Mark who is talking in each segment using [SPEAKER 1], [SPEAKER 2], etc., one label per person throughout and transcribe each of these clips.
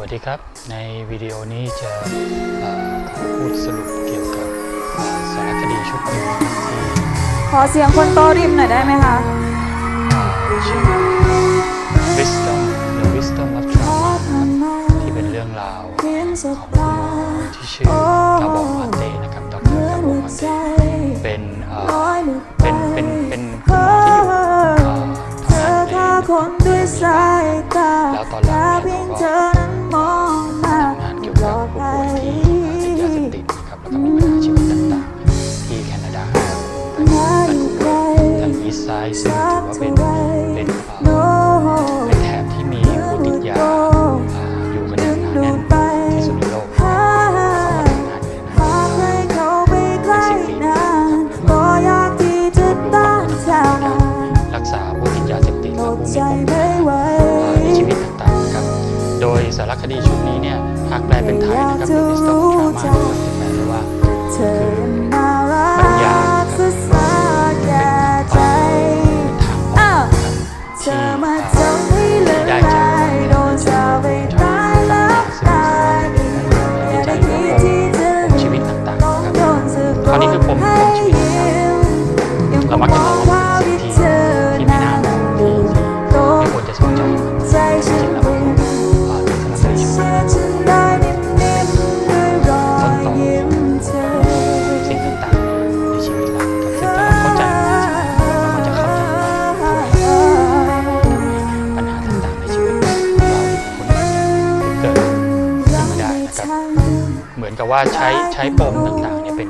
[SPEAKER 1] วัสดีครับ ในวิดีโอนี้จะขอพูดสรุปเกี่ยวกับสารคดีชุดหนึ่งที่
[SPEAKER 2] ขอเสียงคนโตริมหน่อยได้ไหมคะ
[SPEAKER 1] Wisdom The Wisdom of Trauma ที่เป็นเรื่องราวของที่ชื่อกาบองมาเต้นะครับดรกาบองมาเต้เป็นเป็นเป็นเป็นคุณหมอที่อยู่ทำงานในแล้วตอนหลัง ซึ่งถือว่าเป็นเป็นเป็นแถบที่มีผู้ติดยาอยู่กันอย่านหนาแน่นที่สุดในโลกเขาทำงานอยู่ในนั้น
[SPEAKER 2] สิบปี
[SPEAKER 1] รักษาผู้ติดยาเสพติดและผู้มีป
[SPEAKER 2] ม
[SPEAKER 1] ในชีวิตต่างๆครับ โดยสารคดีชุดนี้เนี่ยหากแปลเป็นไทยนะครับเป็น
[SPEAKER 2] มิส
[SPEAKER 1] เตอร์ดาม่านะครับแปลได้
[SPEAKER 2] ว่าคือ กั
[SPEAKER 1] บว่าใช้ใช้ป
[SPEAKER 2] ม
[SPEAKER 1] ต่างๆเนี่
[SPEAKER 2] ย
[SPEAKER 1] เป็น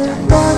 [SPEAKER 1] survive.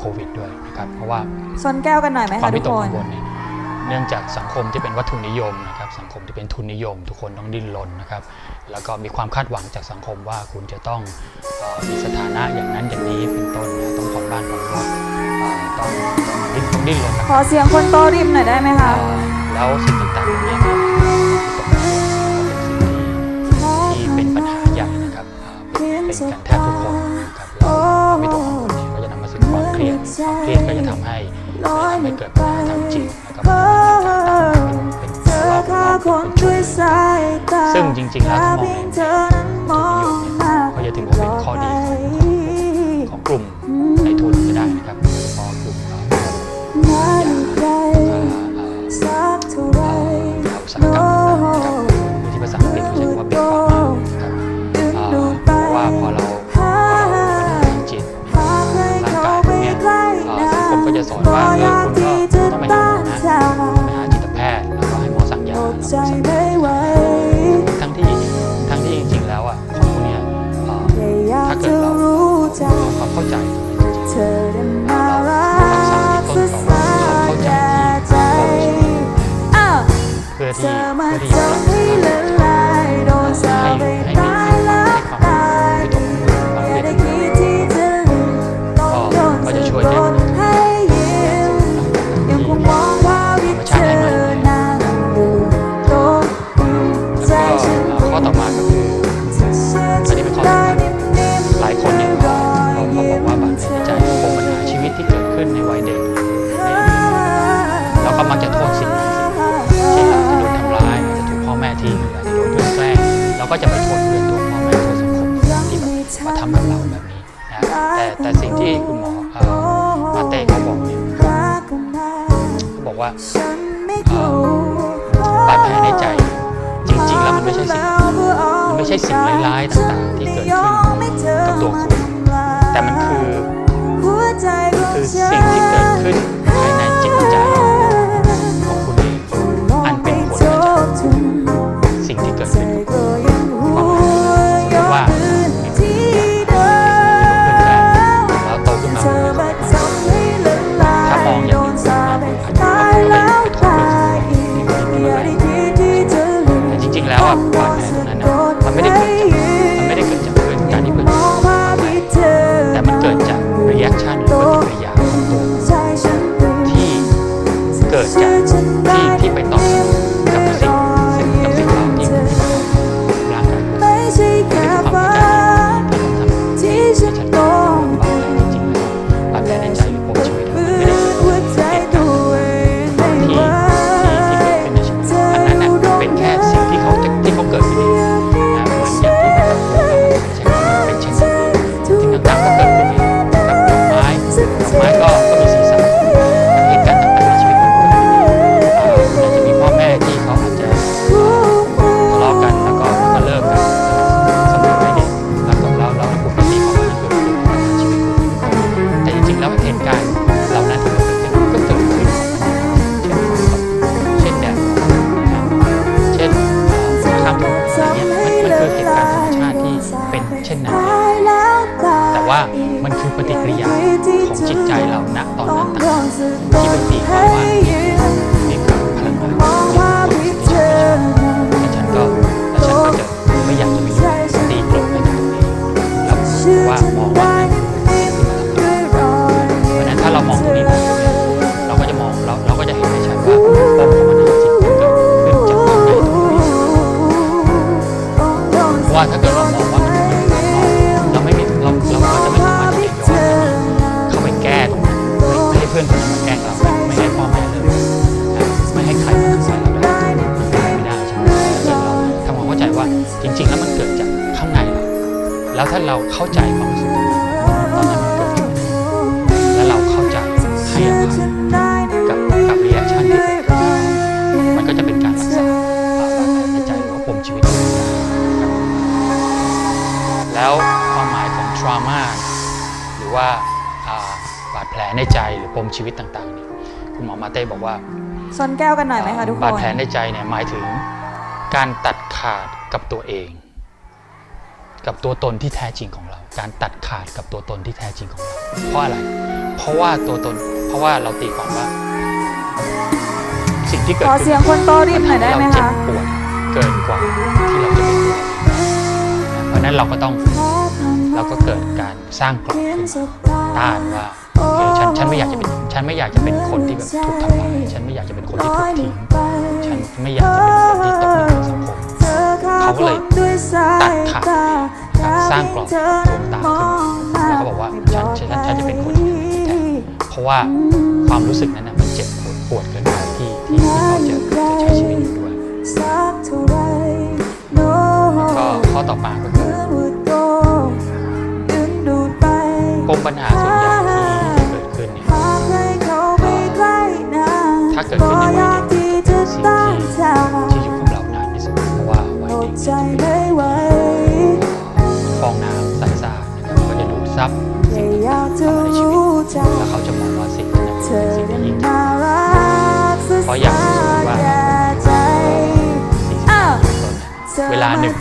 [SPEAKER 1] โควิดด้วยนะครับเพราะว่า
[SPEAKER 2] ชน
[SPEAKER 1] แก้วกันหน่อยไหมคทุกคนวามวิตกกัเนี่ยเนื่องจากสังคมที่เป็นวัตถุนิยมนะครับสังคมที่เป็นทุนนิยม ทุกคนต้องดิ้นรนนะครับแล้วก็มีความคาดหวังจากสังคมว่าคุณจะต้องมีสถานะอย่างนั้นอย่างนี้เป็นต้นนะต้องผ่อนบ้านผ่อนรถต้องดิ้นต้องดิ้นรน
[SPEAKER 2] ขอเสียงคนโตริมหน่อยได้ไหมคะ
[SPEAKER 1] แล้วสิ่งต่างๆเนี่ยเป็นสิ่งที่เป็นปัญหาใหญ่นะครับเป็น
[SPEAKER 2] กา
[SPEAKER 1] รแท ความเครียดก็จะ
[SPEAKER 2] ทำ
[SPEAKER 1] ให้ไม่เกิดปัญหาทางจิตกับเป็นภาวะของด้วยสายตาซึ่งจริงๆแล้วมองในจุดประโยชจะถึงว่าเป็นข้อดีของ ใจบอกว่า
[SPEAKER 2] ซนแก้วกันหน่อยไหมคะทุกคน
[SPEAKER 1] บาดแผลในใจเนี่ยหมายถึงการตัดขาดกับตัวเอง กับตัวตนที่แท้จริงของเรา การตัดขาดกับตัวตนที่แท้จริงของเรา เพราะอะไร เพราะว่าตัวตน เพราะว่าเราตีความว่า สิ่งที่เกิด
[SPEAKER 2] ขอเสียงคนโตรีบหน่อยได้ไหมคะ
[SPEAKER 1] ปวดเกินกว่าที่เราจะเป็นตัวเพราะนั้นเราก็ต้องเราก็เกิดการสร้างกรอบต้านว่าฉันฉันไม่อยากจะเป็น ฉันไม่อยากจะเป็นคนที่แบบถูกทำร้ายฉันไม่อยากจะเป็นคนที่ถูกทิ้งฉันไม่อยากจะเป็นคนที่ตกเป็นของสังคมเขาก็เลยตัดขาดสร้างกรอบตังตาขึ้นแล้วก็บอกว่าฉันฉันฉันจะเป็นคนที่แท้เพราะว่าความรู้สึกนั้นน่ะมันเจ็บปวดปวดเกินไปที่ที่ที่เขาจะจะใช้ชีวิตอยู่ด้วย
[SPEAKER 2] ก็
[SPEAKER 1] ข้อต่อมาก็คือ
[SPEAKER 2] ป
[SPEAKER 1] มปัญหาส่วนใหญ่
[SPEAKER 2] ใจไม่ไหว
[SPEAKER 1] ฟองน้ำใสสะอาดนะครับก็จะดูดซับ
[SPEAKER 2] แค่
[SPEAKER 1] สิ่ง
[SPEAKER 2] อยากจะ
[SPEAKER 1] ต่างๆเข้ามาในชีวิต
[SPEAKER 2] รู้ใจ
[SPEAKER 1] แล้วเขาจะมองว่าสิ่งนั้น
[SPEAKER 2] เธ
[SPEAKER 1] เป็น
[SPEAKER 2] อ
[SPEAKER 1] สิ่งที่ยิ่งใหญ่
[SPEAKER 2] น่ารักสุด
[SPEAKER 1] เพราะอยากรู้สึกว่า
[SPEAKER 2] แก่ใจ
[SPEAKER 1] สิ่ง
[SPEAKER 2] อ้าว
[SPEAKER 1] ที่เป็นต้นเนี่ยเวลาหนึ่ง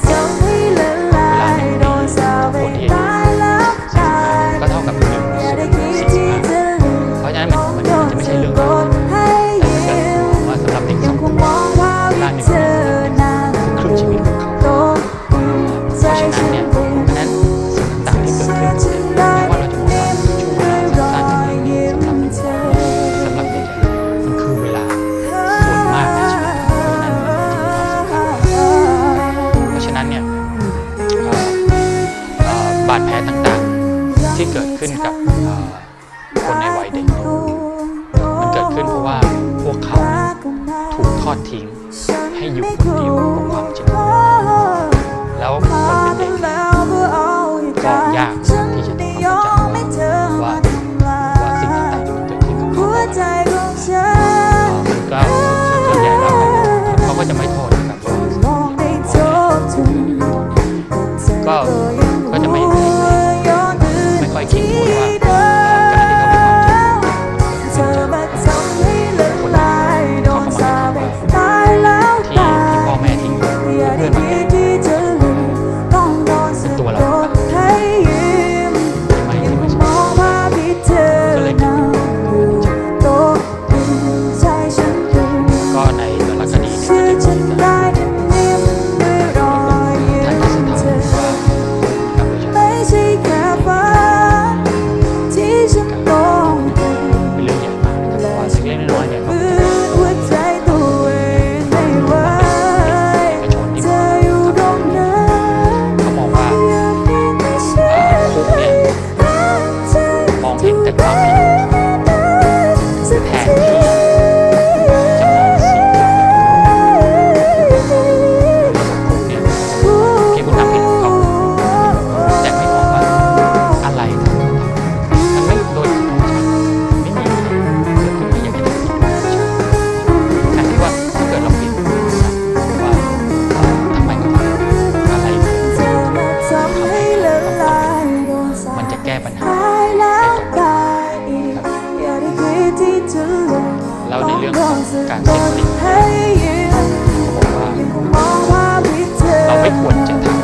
[SPEAKER 1] ขึ้นกับคนในวัยเด็ก มันเกิดขึ้นเพราะว่าพวกเขาถูกทอดทิ้งให้อยู่คน มแล้วในเรื่
[SPEAKER 2] อง
[SPEAKER 1] ข
[SPEAKER 2] อ
[SPEAKER 1] ง
[SPEAKER 2] กา
[SPEAKER 1] ร
[SPEAKER 2] เส
[SPEAKER 1] พติด
[SPEAKER 2] ให้ยิ้
[SPEAKER 1] มเขาบอกว่า
[SPEAKER 2] ยังคงมองภาพที่เธอ
[SPEAKER 1] เราไม่ควรจะถามว่าทำ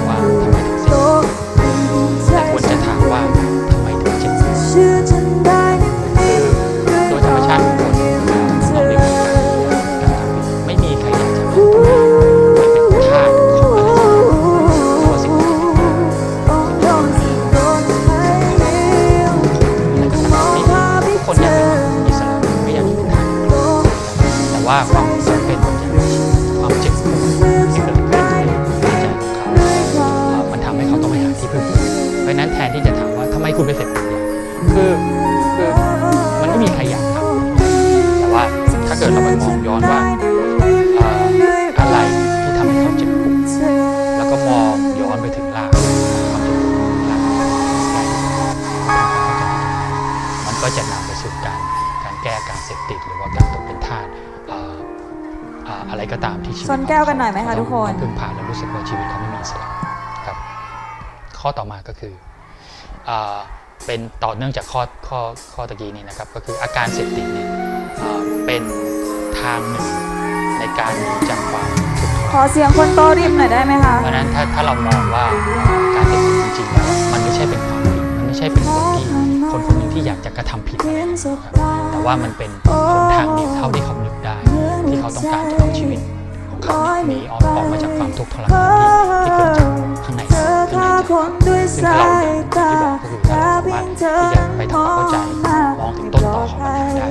[SPEAKER 1] ชีวิต
[SPEAKER 2] ชนแก้วกันหน่อยไหมคะทุกคน
[SPEAKER 1] ต้องพึ่งพาแล้วรู้สึกว่าชีวิตเขาไม่มีอิสระครับ ข้อต่อมาก็คือเอ่อเป็นต่อเนื่องจากข้อข้อข้อตะกี้นี้นะครับ ก็คืออาการเสพติดเนี่ยเอ่อเป็นทางหนึ่งในการหนีจากความทุกข์ทร
[SPEAKER 2] ขอเสียงคนโตริมหน่อยได้ไหมคะ
[SPEAKER 1] เพราะฉะนั้นถ้าถ้าเรามองว่าการเสพติดจริงๆแล้วมันไม่ใช่เป็นความผิดมันไม่ใช่เป็นคนที่คนคนหนึ่งที่อยากจะกระทำผิดอะไรนะครับแต่ว่ามันเป็นหนทางเดียวเท่าที่เขานึกได้ ที่เขาต้องการจะเอาชีวิต ขันนี้ออกออกมาจากความทุกข์ทรมานที่เกิดจากข้างในข้างในใจซึ่งเราอยา
[SPEAKER 2] ง
[SPEAKER 1] ที่บอกก็คือเราสามารที่จะไปทำความเข้าใจมองถึงต้นตอของปัญได้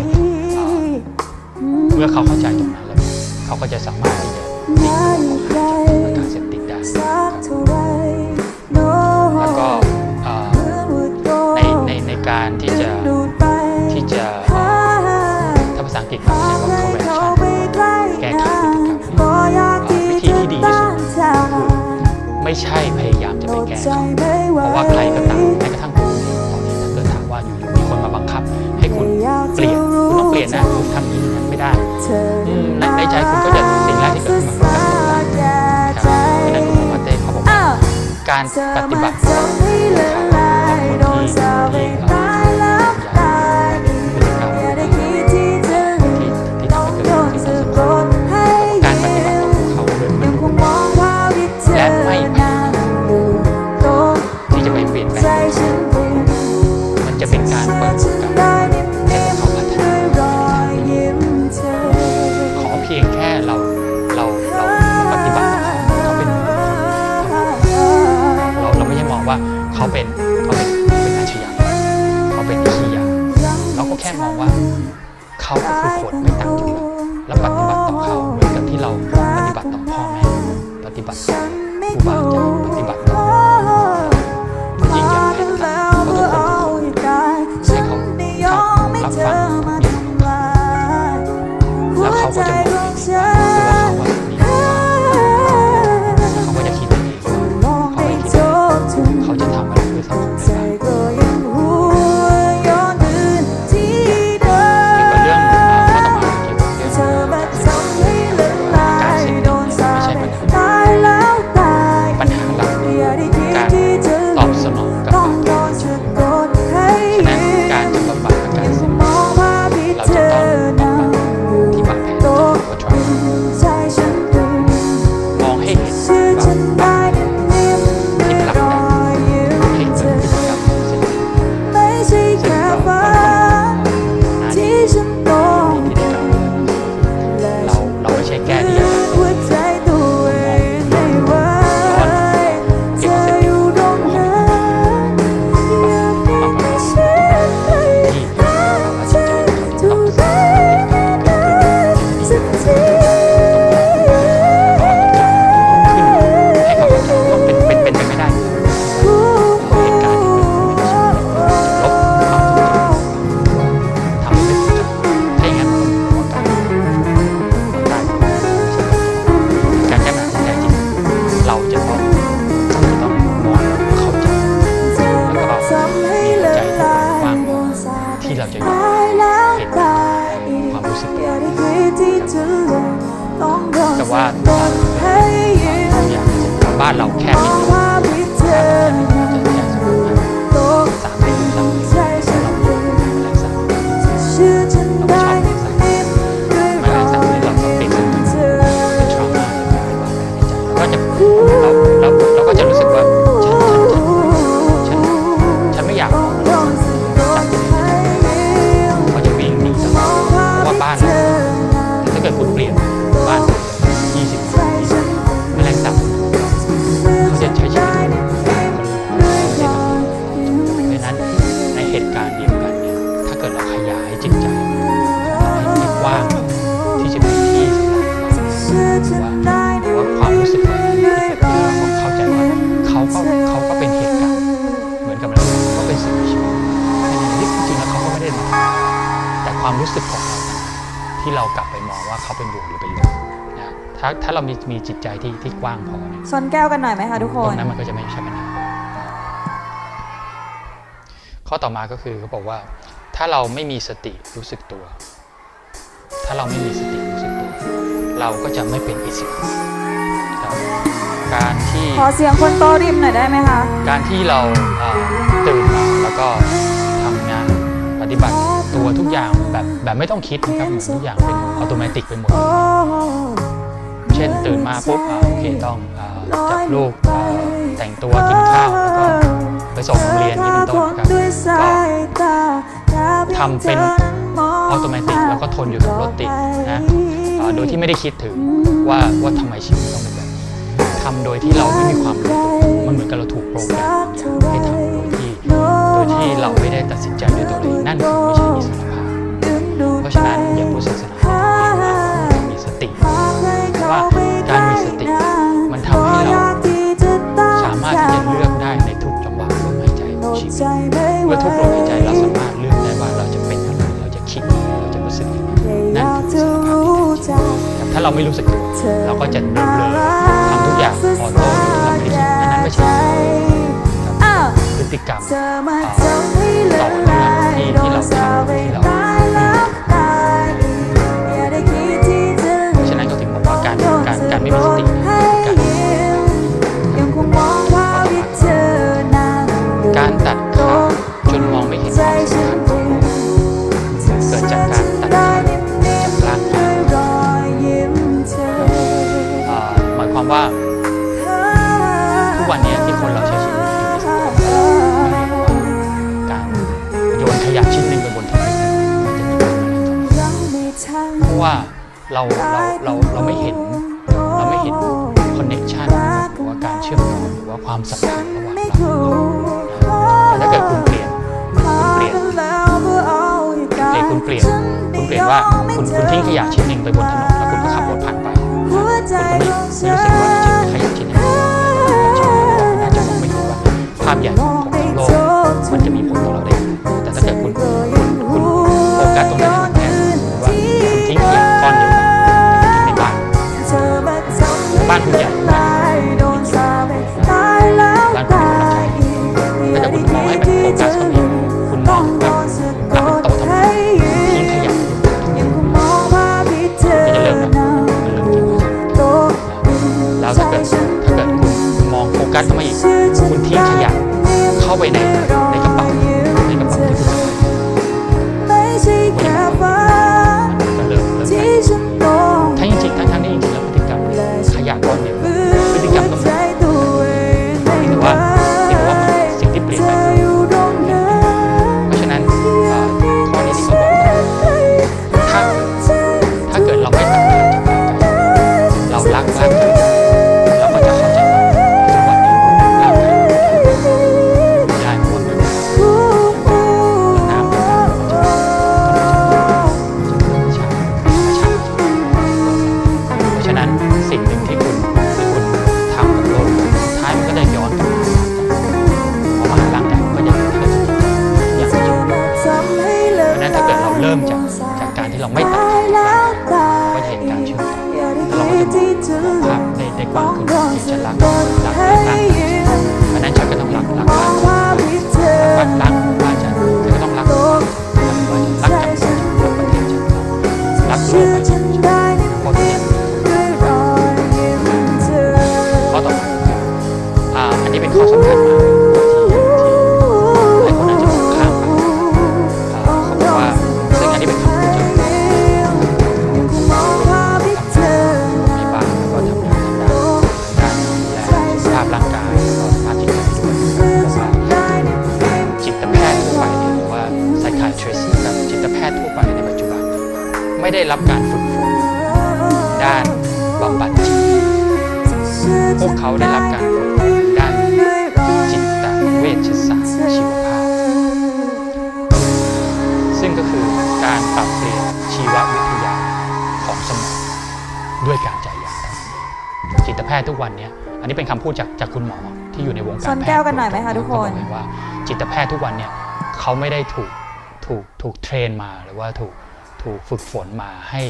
[SPEAKER 1] เมื่อเขาเข้าใจตรงนั้นแล้วเขาก็จะสามารถที่จะดิ้นออกจากการเสพติดได้
[SPEAKER 2] แล้
[SPEAKER 1] ว
[SPEAKER 2] ก็ในในใน
[SPEAKER 1] การที่ ไม่ใช่พยายามจะไปแก้เขาเพราะว่าใครก็ตามแม้กระทั่งตัวคุณเองตอนนี้ถ้าเกิดถามว่าอยู่ๆมีคนมาบังคับ ให้คุณเปลี่ยนคุณต้องเปลี่ยนนะคุณทำอย่างนี้นั้นไม่ได้อืมในในใจคุณก็จะสิ่งแรกที่เกิดขึ้นมาคือการกดดันนะครับเพราะฉะนั้นคุณมาเต้เขาบอกว่าการปฏิบัติต่อคนที่ เกิดคุณเปลี่ยนบ้าน ถ้าถ้าเรามีมีจิตใจที่ที่กว้างพอเนี่ย
[SPEAKER 2] ชนแก้วกันหน่อยไหมคะทุกค
[SPEAKER 1] ตร
[SPEAKER 2] น
[SPEAKER 1] งนั้นมันก็จะไม่ใช่ปัญหาข้อต่อมาก็คือเขาบอกว่า ถ้าเราไม่มีสติรู้สึกตัว ถ้าเราไม่มีสติรู้สึกตัว เราก็จะไม่เป็นอิสระครับการที่
[SPEAKER 2] ขอเสียงคนโตริมหน่อยได้ไหมคะ
[SPEAKER 1] การที่เราเอ่อตื่นมาแล้วก็ทำงานปฏิบัติตัวทุกอย่างแบบแบบไม่ต้องคิดนะครับเหมือนทุกอย่างเป็นอัตโนมัติไปหมด
[SPEAKER 2] โอ้
[SPEAKER 1] เช่นตื่นมาปุ๊บโอเคต้องอ่าจับลูกอ่าแต่งตัวกินข้าวแล้วก็ไปส่งโรงเรียนนี่เป็นต้นนะครับก็ทำเป็นอัตโนมัติแล้วก็ทนอยู่กับรถติดนะอ่าโดยที่ไม่ได้คิดถึงว่าว่าทำไมชีวิตต้องเป็นแบบนี้ทำโดยที่เราไม่มีความรู้มันเหมือนกับเราถูกโปรแกรมให้ทำโดยที่โดยที่เราไม่ได้ตัดสินใจด้วยตัวเองนั่นคือไม่ใช่อิสรภาพเพราะฉะนั้นอย่าพูดศาสนา ว่าการมีสติ มันทำให้เราสามารถที่จะเลือกได้ในทุกจังหวะลมหายใจของชีวิตเมื่อทุกลมหายใจเราสามารถเลือกได้ว่าเราจะเป็นอะไรเราจะคิดอะไรเราจะรู้สึกยังไงนั่นคืออิสภาพที่แท้จริงถ้าเราไม่รู้สึกตัวเราก็จะเบลอๆทำทุกอย่างออโต้โดยที่เราไม่ได้คิดอันนั้นไม่ใช่พฤติกรรม
[SPEAKER 2] เธอมาทำให้ละลายโดนสา
[SPEAKER 1] ว่า ทุกวันนี้ที่คนเราใช้ชีวิตอยู่ในสังคมการโยนขยะชิ้นหนึ่งไปบนถนนมันจะมีผลเพราะว่าเราเราเราเราไม่เห็น เราไม่เห็นคอนเนคชันหรือว่าการเชื่อมต่อหรือว่าความสัมพันธ์ระหว่างเราแต่ถ้าเกิดคุณเปลี่ยนคุณเปลี่ยนเปลี่ยนคุณเปลี่ยนคุณเปลี่ยนว่าคุณคุณทิ้งขยะชิ้นหนึ่งไปบนถนน ได้ก การปรับเปลี่ยนชีววิทยาของสมองด้วยการจ่ายยาเท่านั้นเองจิตแพทย์ทุกวันเนี้ยอันนี้เป็นคำพูดจากจากคุณหมอที่อยู่ในวงการ
[SPEAKER 2] ชน
[SPEAKER 1] แพทย์
[SPEAKER 2] แก้วกันหน่อยไหมคะทุกคน
[SPEAKER 1] เขาบอกเลยว่าจิตแพทย์ทุกวันเนี่ยเขาไม่ได้ถูกถูกถูกเทรนมาหรือว่าถูกถูกฝึกฝนมาให้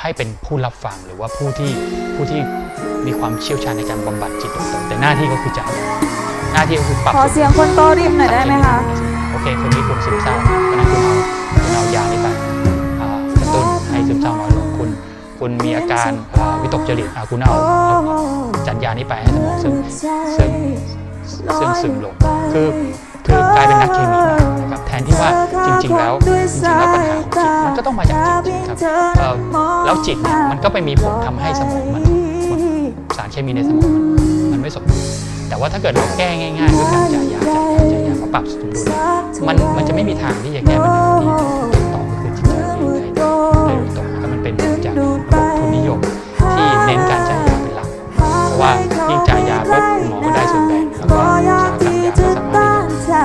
[SPEAKER 1] ให้เป็นผู้รับฟังหรือว่าผู้ที่ผู้ที่มีความเชี่ยวชาญในการบำบัดจิตโดยตรงแต่หน้าที่ก็คือจ่ายยาหน้าที่ก็คือปรับ
[SPEAKER 2] ขอเสียงคนโตริมหน่อยได้ไหมคะ
[SPEAKER 1] โอเคคนนี้คุณซึมเศร้าเพราะฉะนั้นคุณเอาคุณเอายานี้ เศร้าน้อยลงคุณ คุณมีอาการวิตกจริตอ่าคุณเอาจัดยานี้ไปให้สมองซึมซึมซึมซึมลงคือคือกลายเป็นนักเคมีมานะครับแทนที่ว่าจริง ๆ แล้วจริงๆแล้วปัญหาของจิตมันก็ต้องมาจากจิตครับแล้วจิตเนี่ยมันก็ไปมีผลทำให้สมองมันสารเคมีในสมองมันมันไม่สมดุลแต่ว่าถ้าเกิดเราแก้ง่ายๆด้วยการจ่ายยาจ่ายยาจ่ายยามาปรับสมดุลมันมันจะไม่มีทางที่จะแก้ปัญหา น้นการจ่ายยาเป็นหลัก เพราะว่ายิ่งจ่ายยาปุ๊บหมอก็ได้ส่วนแบ่งแล้วก็อุตสาหกรรมยาก็สามารถที่จะ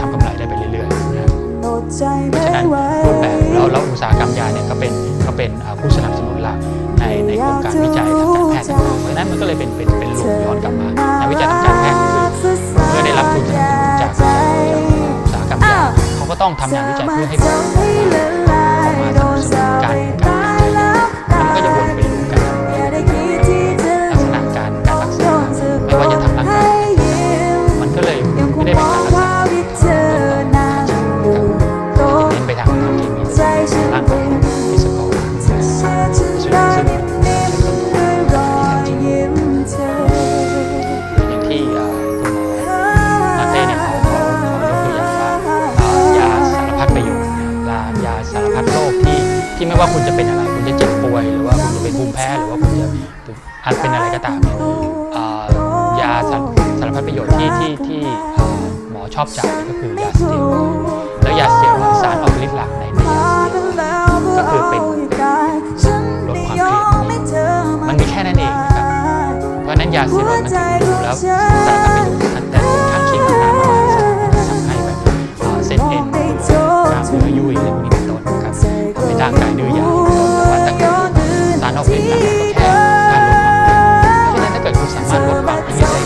[SPEAKER 1] ทำกำไรได้ไปเรื่อยๆนะครับเพราะฉะนั้นรูปแบบแล้วแล้วอุตสาหกรรมยาเนี่ยก็เป็นก็เป็นผู้สนับสนุนหลักในในโครงการวิจัยทางการแพทย์ต่างๆเพราะฉะนั้นมันก็เลยเป็นเป็นเป็นลูปย้อนกลับมาในวิจัยทางการแพทย์คือเมื่อได้รับทุนสนับสนุนจากจากจากอุตสาหกรรมยาเขาก็ต้องทำงานวิจัยเพื่อให้ผล อย่างที่คุณหมอมาเต้เนี่ยเขาเขายกตัวอย่างว่ายาสารพัดประโยชน์ยาสารพัดโรคที่ไม่ว่าคุณจะเป็นอะไร คุณจะเจ็บป่วย หรือว่าคุณจะเป็นภูมิแพ้หรือว่าคุณจะอัดเป็นอะไรก็ตามยาสารพัดประโยชน์ที่ที่ที่หมอชอบจ่ายก็คือยาสเตียรอย งหลักในนี้ก็คือเป็นลดความเครียดมันมีแค่นั้นเองนะครับเพราะนั้นยาเสีรอนมันถึงดูแล้วสารพัดประโยชน์ทั้งแต่ข้างเคียงต่างๆมากทำให้แบบเส้นเอ็นกล้ามเนื้อยุ่ยอะไรพวกนี้เต้นครับทำให้ร่างกายดื้อยาแต่ว่าถ้าเกิดสารออกฤทธิ์หลักก็แค่การลดความเครียดเพราะฉะนั้นถ้าเกิดคุณสามารถลดความเครียด